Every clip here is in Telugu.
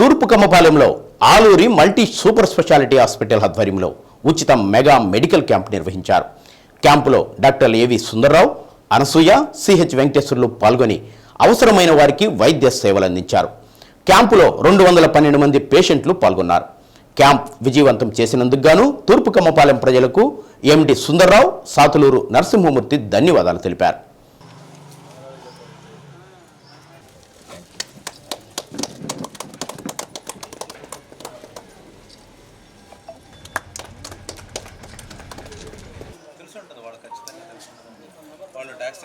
తూర్పు కమ్మపాలెంలో Aluri multi super speciality hospital ఆధ్వర్యంలో ఉచిత మెగా మెడికల్ క్యాంప్ నిర్వహించారు. క్యాంపులో డాక్టర్ ఏవి సుందర్రావు అనసూయ సిహెచ్ వెంకటేశ్వర్లు పాల్గొని అవసరమైన వారికి వైద్య సేవలు అందించారు. క్యాంపులో రెండు వందల పన్నెండు మంది పేషెంట్లు పాల్గొన్నారు. క్యాంప్ విజయవంతం చేసినందుకు గాను తూర్పు కమ్మపాలెం ప్రజలకు ఎండి సుందర్రావు సాతులూరు నరసింహమూర్తి ధన్యవాదాలు తెలిపారు తెలిసి ఉంటుంది వాళ్ళకి ఖచ్చితంగా తెలిసి ఉంటుంది వాళ్ళు ట్యాక్స్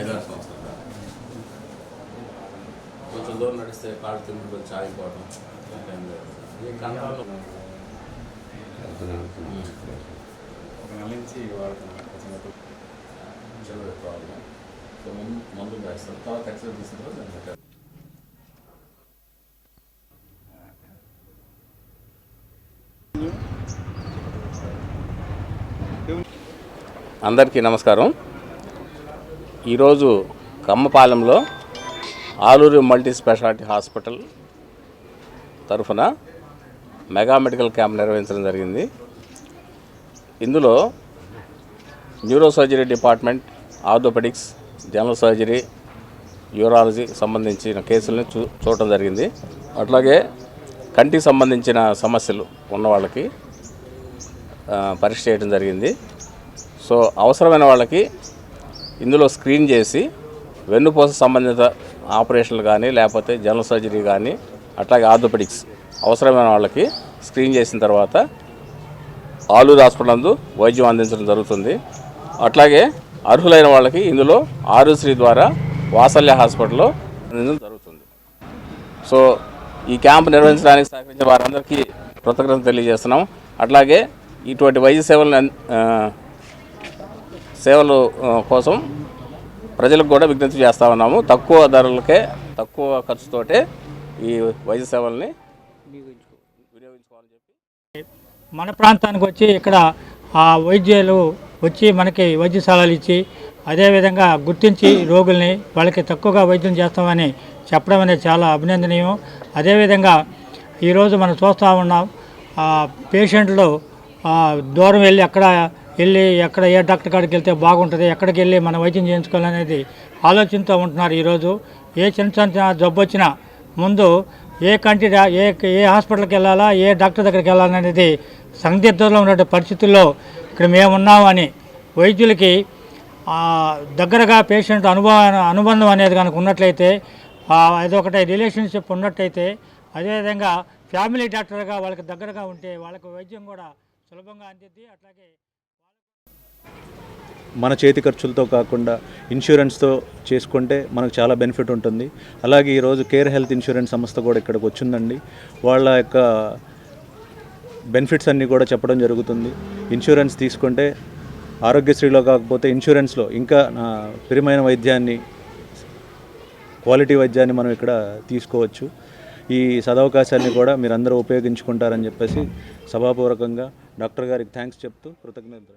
ఐదారు సంవత్సరాలు కొంచెం దూరం నడిస్తే కాళ్ళు తిమ్మిడి కొంచెం ఆగిపోవడం. ఈ కండరాలు ఒక నెల నుంచి వాడుతున్నాను ప్రాబ్లం సో ముందు మందులు వేస్తారు తర్వాత ఎక్సర్సైజ్ తీసిన తర్వాత దాన్ని పెట్టారు. అందరికీ నమస్కారం ఈరోజు కమ్మపాలెంలో ఆలూరు మల్టీ స్పెషాలిటీ హాస్పిటల్ తరఫున మెగా మెడికల్ క్యాంప్ నిర్వహించడం జరిగింది. ఇందులో neuro surgery department orthopaedics general surgery urology సంబంధించిన కేసుల్ని చూ చూడటం జరిగింది. అట్లాగే కంటికి సంబంధించిన సమస్యలు ఉన్న వాళ్ళకి పరీక్ష చేయడం జరిగింది. సో అవసరమైన వాళ్ళకి ఇందులో స్క్రీన్ చేసి వెన్నుపూస సంబంధిత ఆపరేషన్లు కానీ లేకపోతే జనరల్ సర్జరీ కానీ అట్లాగే ఆర్థోపెడిక్స్ అవసరమైన వాళ్ళకి స్క్రీన్ చేసిన తర్వాత ఆలూరు హాస్పిటల్ నందు వైద్యం అందించడం జరుగుతుంది. అట్లాగే అర్హులైన వాళ్ళకి ఇందులో ఆరుశ్రీ ద్వారా వాసల్య హాస్పిటల్లో అందించడం జరుగుతుంది. సో ఈ క్యాంప్ నిర్వహించడానికి సహకరించిన వారందరికీ కృతజ్ఞతలు తెలియజేస్తున్నాం. అట్లాగే ఇటువంటి వైద్య సేవలను సేవలు కోసం ప్రజలకు కూడా విజ్ఞప్తి చేస్తూ ఉన్నాము. తక్కువ ధరలకే తక్కువ ఖర్చుతోటే ఈ వైద్య సేవల్ని వినియోగించుకోవాలని చెప్పి మన ప్రాంతానికి వచ్చి ఇక్కడ ఆ వైద్యులు వచ్చి మనకి వైద్యశాలలు ఇచ్చి అదేవిధంగా గుర్తించి రోగుల్ని వాళ్ళకి తక్కువగా వైద్యం చేస్తామని చెప్పడం అనేది చాలా అభినందనీయం. అదేవిధంగా ఈరోజు మనం చూస్తూ ఉన్నాం ఆ పేషెంట్లు దూరం వెళ్ళి అక్కడ వెళ్ళి ఎక్కడ ఏ డాక్టర్ కాడికి వెళ్తే బాగుంటుంది ఎక్కడికి వెళ్ళి మనం వైద్యం చేయించుకోవాలనేది ఆలోచనతో ఉంటున్నారు ఈరోజు. ఏ చిన్న చిన్న జబ్బు వచ్చినా ముందు ఏ కంటి ఏ ఏ హాస్పిటల్కి వెళ్ళాలా ఏ డాక్టర్ దగ్గరికి వెళ్ళాలనేది సందిగ్ధంలో ఉన్న పరిస్థితుల్లో ఇక్కడ మేమున్నామని వైద్యులకి దగ్గరగా పేషెంట్ అనుభవం అనుబంధం అనేది కనుక ఉన్నట్లయితే అదొకటి రిలేషన్షిప్ ఉన్నట్టయితే అదేవిధంగా ఫ్యామిలీ డాక్టర్గా వాళ్ళకి దగ్గరగా ఉంటే వాళ్ళకి వైద్యం కూడా సులభంగా అందిద్ది. అట్లాగే మన చేతి ఖర్చులతో కాకుండా ఇన్సూరెన్స్తో చేసుకుంటే మనకు చాలా బెనిఫిట్ ఉంటుంది. అలాగే ఈరోజు కేర్ హెల్త్ ఇన్సూరెన్స్ సంస్థ కూడా ఇక్కడికి వచ్చిందండి. వాళ్ళ యొక్క బెనిఫిట్స్ అన్నీ కూడా చెప్పడం జరుగుతుంది. ఇన్సూరెన్స్ తీసుకుంటే ఆరోగ్యశ్రీలో కాకపోతే ఇన్సూరెన్స్లో ఇంకా నా ప్రియమైన వైద్యాన్ని క్వాలిటీ వైద్యాన్ని మనం ఇక్కడ తీసుకోవచ్చు. ఈ సదవకాశాన్ని కూడా మీరందరూ ఉపయోగించుకుంటారని చెప్పేసి సభాపూర్వకంగా డాక్టర్ గారికి థ్యాంక్స్ చెప్తూ కృతజ్ఞతలు.